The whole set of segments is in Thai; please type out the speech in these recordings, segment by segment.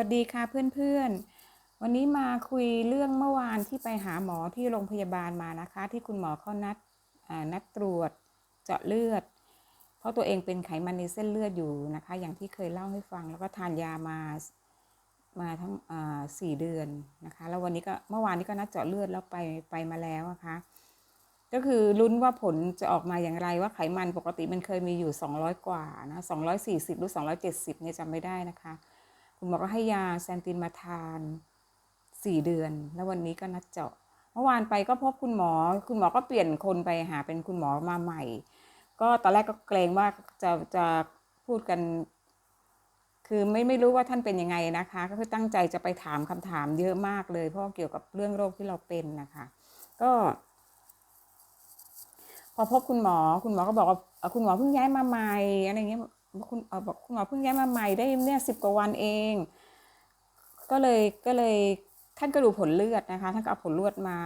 วัสดีค่ะเพื่อนๆ วันนี้มาคุยเรื่องเมื่อวานที่ไปหาหมอที่โรงพยาบาลมานะคะ ที่คุณหมอเขานัดนัดตรวจเจาะเลือด เพราะตัวเองเป็นไขมันในเส้นเลือดอยู่นะคะ อย่างที่เคยเล่าให้ฟังแล้วก็ทานยามามาทั้งสี่เดือนนะคะ แล้ววันนี้ก็เมื่อวานนี้ก็นัดเจาะเลือดแล้วไปไปมาแล้วนะคะ ก็คือลุ้นว่าผลจะออกมาอย่างไรว่าไขมันปกติมันเคยมีอยู่ 200 กว่านะ240 หรือ 270เนี่ยจำไม่ได้นะคะ คุณหมอก็ให้ยาแซนตินมาทาน 4 เดือน แล้ววันนี้ก็นัดเจาะ เมื่อวานไปก็พบคุณหมอ คุณหมอก็เปลี่ยนคนไปหาเป็นคุณหมอมาใหม่ ก็ตอนแรกก็เกรงว่าจะจะพูดกัน คือไม่ไม่รู้ว่าท่านเป็นยังไงนะคะ ก็คือตั้งใจจะไปถามคำถามเยอะมากเลย เพราะเกี่ยวกับเรื่องโรคที่เราเป็นนะคะ ก็ พอพบคุณหมอ คุณหมอก็บอกว่าคุณหมอเพิ่งย้ายมาใหม่อะไรเงี้ย คุณบอกคุณหมอเพิ่งย้ายมาใหม่ได้เนี่ยสิบกว่าวันเอง ก็เลยก็เลยท่านก็ดูผลเลือดนะคะท่านก็เอาผลเลือดมา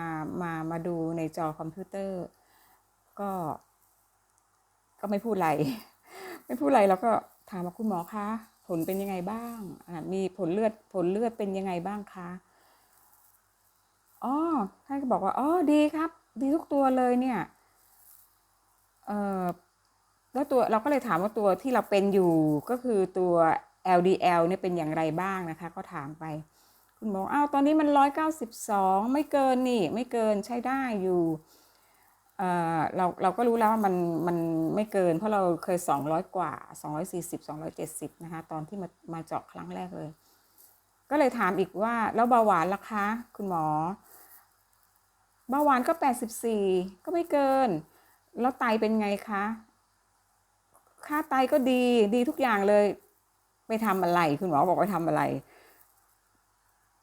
มามาดูในจอคอมพิวเตอร์ ก็ ก็ไม่พูดอะไรไม่พูดอะไรแล้วก็ถามว่าคุณหมอคะผลเป็นยังไงบ้างมีผลเลือดผลเลือดเป็นยังไงบ้างคะอ๋อท่านก็บอกว่าอ๋อดีครับ ดีทุกตัวเลยเนี่ยเอ่อ แล้วตัวเราก็เลยถามว่าตัวที่เราเป็นอยู่ก็คือตัว LDL เนี่ยเป็นอย่างไรบ้างนะคะ ก็ถามไป คุณหมออ้าวตอนนี้มันร้อยเก้าสิบสองไม่เกินนี่ไม่เกินใช้ได้อยู่เอ่อเราเราก็รู้แล้วว่ามันมันไม่เกิน เพราะเราเคยสองร้อยกว่าสองร้อยสี่สิบสองร้อยเจ็ดสิบนะคะ ตอนที่มามาเจาะครั้งแรกเลย ก็เลยถามอีกว่า แล้วเบาหวานล่ะคะ คุณหมอเบาหวานก็แปดสิบสี่ก็ไม่เกิน แล้วไตเป็นไงคะ ค่าไตก็ดีดีทุกอย่างเลย ไปทำอะไรคุณหมอบอกไปทำอะไร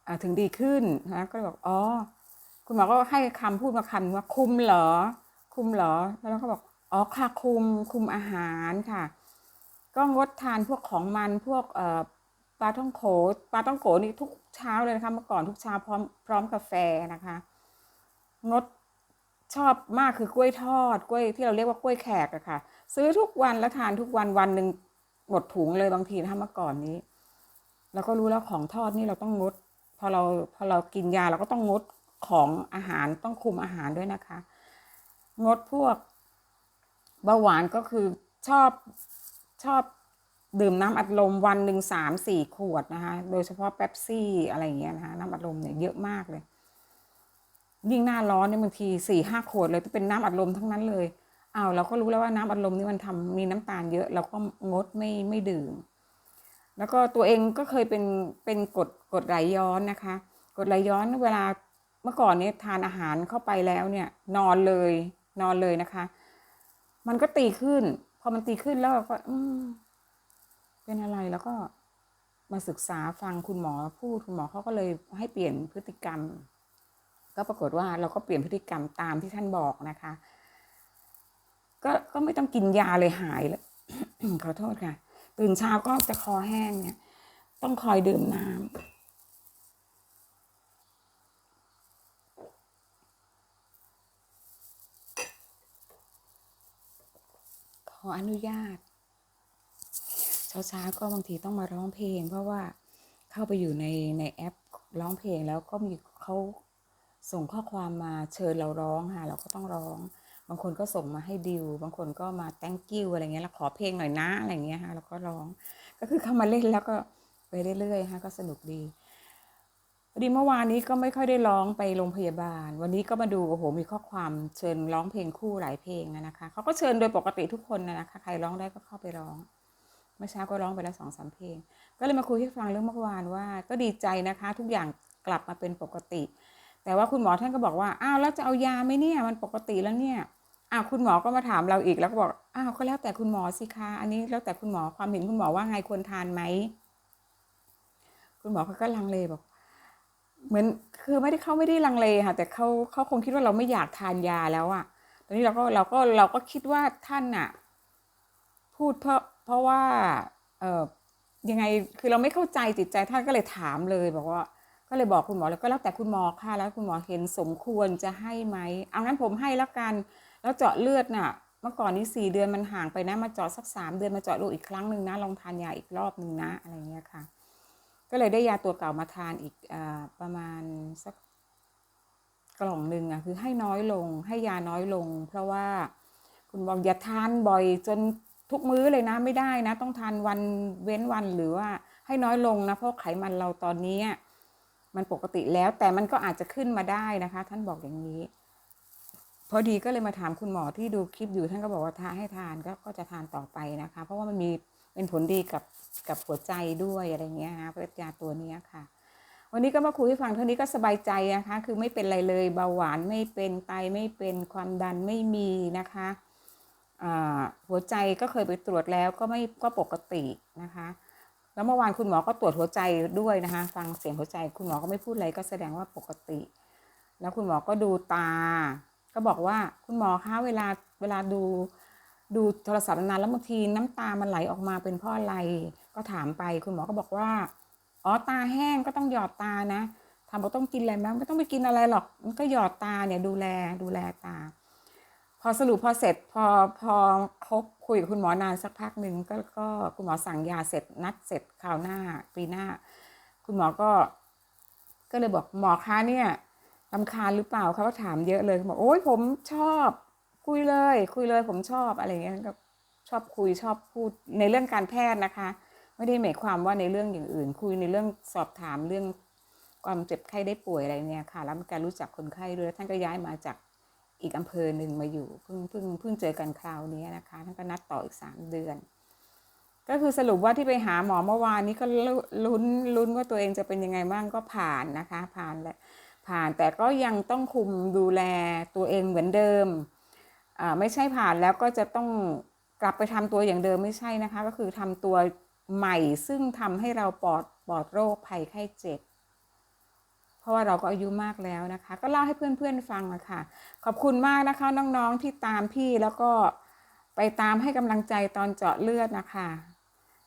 อ่าถึงดีขึ้นนะก็บอกอ๋อคุณหมอก็ให้คำพูดมาคำว่าคุมเหรอ คุมเหรอ แล้วเราก็บอกอ๋อค่ะคุมคุมอาหารค่ะ ก็งดทานพวกของมันพวกเอ่อปลาท่องโขปลาท่องโขนี่ทุกเช้าเลยนะคะเมื่อก่อนทุกเช้าพร้อมพร้อมกาแฟนะคะ งด ชอบมากคือกล้วยทอดกล้วยที่เราเรียกว่ากล้วยแขกอะค่ะ ซื้อทุกวันแล้วทานทุกวันวันหนึ่งหมดถุงเลยบางทีถ้าเมื่อก่อนนี้เราก็รู้แล้วของทอดนี่เราต้องงด พอเราพอเรากินยาเราก็ต้องงดของอาหารต้องคุมอาหารด้วยนะคะ งดพวกเบาหวานก็คือชอบชอบดื่มน้ำอัดลมวันหนึ่งสามสี่ขวดนะคะ โดยเฉพาะเป๊ปซี่อะไรอย่างเงี้ยนะคะน้ำอัดลมเนี่ยเยอะมากเลย ยิ่งหน้าร้อนเนี่ยบางทีสี่ห้าขวดเลยที่เป็นน้ำอัดลมทั้งนั้นเลยอ้าวเราก็รู้แล้วว่าน้ำอัดลมนี่มันทำมีน้ำตาลเยอะเราก็งดไม่ไม่ดื่ม แล้วก็ตัวเองก็เคยเป็นเป็นกดกดไหลย้อนนะคะกดไหลย้อนเวลาเมื่อก่อนเนี่ยทานอาหารเข้าไปแล้วเนี่ยนอนเลยนอนเลยนะคะ มันก็ตีขึ้น พอมันตีขึ้นแล้วก็อืมเป็นอะไรแล้วก็มาศึกษาฟังคุณหมอพูดคุณหมอเขาก็เลยให้เปลี่ยนพฤติกรรม ก็ปรากฏว่าเราก็เปลี่ยนพฤติกรรมตามที่ท่านบอกนะคะ ก็ก็ไม่ต้องกินยาเลยหายเลยขอโทษค่ะ ตื่นเช้าก็จะคอแห้งเนี่ย ต้องคอยดื่มน้ำขออนุญาตเช้าๆก็บางทีต้องมาร้องเพลง เพราะว่าเข้าไปอยู่ในในแอปร้องเพลงแล้วก็มีเขา ส่งข้อความมาเชิญเราร้องค่ะเราก็ต้องร้อง บางคนก็ส่งมาให้ดิว บางคนก็มา thank you อะไรเงี้ยแล้วขอเพลงหน่อยนะอะไรเงี้ยค่ะแล้วก็ร้อง ก็คือเข้ามาเล่นแล้วก็ไปเรื่อยๆค่ะก็สนุกดีดีเมื่อวานนี้ก็ไม่ค่อยได้ร้องไปโรงพยาบาล วันนี้ก็มาดูโอ้โหมีข้อความเชิญร้องเพลงคู่หลายเพลงนะคะเขาก็เชิญโดยปกติทุกคนนะนะคะใครร้องได้ก็เข้าไปร้องเมื่อเช้าก็ร้องไปแล้วสองสามเพลง ก็เลยมาคุยให้ฟังเรื่องเมื่อวานว่า ก็ดีใจนะคะ ทุกอย่างกลับมาเป็นปกติ แต่ว่าคุณหมอท่านก็บอกว่าอ้าวแล้วจะเอายาไหมเนี่ยมันปกติแล้วเนี่ยอ้าวคุณหมอก็มาถามเราอีกแล้วก็บอกอ้าวก็แล้วแต่คุณหมอสิคะอันนี้แล้วแต่คุณหมอความเห็นคุณหมอว่าไงควรทานไหมคุณหมอเขาก็ลังเลบอก เหมือนคือไม่ได้เขาไม่ได้ลังเลค่ะ แต่เขาเขาคงคิดว่าเราไม่อยากทานยาแล้วอะตอนนี้เราก็เราก็เราก็คิดว่าท่านอะพูดเพราะเพราะว่า เออยังไงคือเราไม่เข้าใจจิตใจท่านก็เลยถามเลยบอกว่า ก็เลยบอกคุณหมอแล้วก็แล้วแต่คุณหมอค่ะ แล้วคุณหมอเห็นสมควรจะให้ไหมเอางั้นผมให้แล้วกัน แล้วเจาะเลือดน่ะ เมื่อก่อนนี้สี่เดือนมันห่างไปนะมาเจาะสักสามเดือนมาเจาะดูอีกครั้งหนึ่งนะลองทานยาอีกรอบหนึ่งนะอะไรเงี้ยค่ะ ก็เลยได้ยาตัวเก่ามาทานอีกอประมาณสักกล่องหนึ่งอะคือให้น้อยลง ให้ยาน้อยลง เพราะว่าคุณบอกอย่าทานบ่อยจนทุกมื้อเลยนะไม่ได้นะ ต้องทานวันเว้นวันหรือว่าให้น้อยลงนะเพราะไขมันเราตอนนี้ มันปกติแล้วแต่มันก็อาจจะขึ้นมาได้นะคะ ท่านบอกอย่างนี้ พอดีก็เลยมาถามคุณหมอที่ดูคลิปอยู่ท่านก็บอกว่าทานให้ทานก็ก็จะทานต่อไปนะคะ เพราะว่ามันมีเป็นผลดีกับกับหัวใจด้วยอะไรเงี้ยนะเพราะยาตัวนี้ค่ะ วันนี้ก็มาคุยให้ฟังเท่านี้ก็สบายใจนะคะ คือไม่เป็นอะไรเลยเบาหวานไม่เป็นไตไม่เป็นความดันไม่มีนะคะหัวใจก็เคยไปตรวจแล้วก็ไม่ก็ปกตินะคะ แล้วเมื่อวานคุณหมอก็ตรวจหัวใจด้วยนะคะฟังเสียงหัวใจ คุณหมอก็ไม่พูดอะไรก็แสดงว่าปกติ แล้วคุณหมอก็ดูตา ก็บอกว่าคุณหมอคะเวลาเวลาดูดูโทรศัพท์นานแล้วบางทีน้ำตามันไหลออกมาเป็นเพราะอะไร ก็ถามไปคุณหมอก็บอกว่าอ๋อตาแห้งก็ต้องหยอดตานะถามว่าต้องกินอะไรไหมไม่ต้องไปกินอะไรหรอกมันก็หยอดตาเนี่ยดูแลดูแลตา พอสรุปพอเสร็จพอพอครบ คุยกับคุณหมอนานสักพักหนึ่งก็ก็คุณหมอสั่งยาเสร็จนัดเสร็จคราวหน้าปีหน้า คุณหมอก็ ก็เลยบอกหมอคะเนี่ยลำคาญหรือเปล่าเขาก็ถามเยอะเลยบอกโอ้ยผมชอบ คุยเลย คุยเลยผมชอบอะไรเงี้ยก็ชอบคุยชอบพูดในเรื่องการแพทย์นะคะ ไม่ได้หมายความว่าในเรื่องอย่างอื่น คุยในเรื่องสอบถามเรื่องความเจ็บไข้ได้ป่วยอะไรเนี่ยค่ะ แล้วมีการรู้จักคนไข้ด้วยท่านก็ย้ายมาจาก อีกอำเภอหนึ่งมาอยู่เพิ่งเพิ่งเพิ่งเจอกันคราวนี้นะคะท่านก็นัดต่ออีกสามเดือน ก็คือสรุปว่าที่ไปหาหมอเมื่อวานนี้ก็ลุ้นลุ้นว่าตัวเองจะเป็นยังไงบ้างก็ผ่านนะคะ ผ่านแหละผ่านแต่ก็ยังต้องคุมดูแลตัวเองเหมือนเดิมอ่าไม่ใช่ผ่านแล้วก็จะต้องกลับไปทำตัวอย่างเดิมไม่ใช่นะคะ ก็คือทำตัวใหม่ซึ่งทำให้เราปลอดปลอดโรคภัยไข้เจ็บ ราะว่าเราก็อายุมากแล้วนะคะ ก็เล่าให้เพื่อนๆฟังอะค่ะ ขอบคุณมากนะคะน้องๆที่ตามพี่แล้วก็ไปตามให้กำลังใจตอนเจาะเลือดนะคะ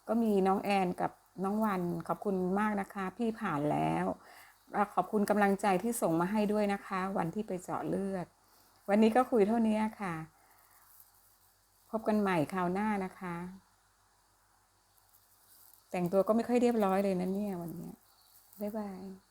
ก็มีน้องแอนกับน้องวัน ขอบคุณมากนะคะ พี่ผ่านแล้วขอบคุณกำลังใจที่ส่งมาให้ด้วยนะคะ วันที่ไปเจาะเลือด วันนี้ก็คุยเท่านี้ค่ะ พบกันใหม่คราวหน้านะคะ แต่งตัวก็ไม่ค่อยเรียบร้อยเลยนะเนี่ยวันนี้บ๊ายบาย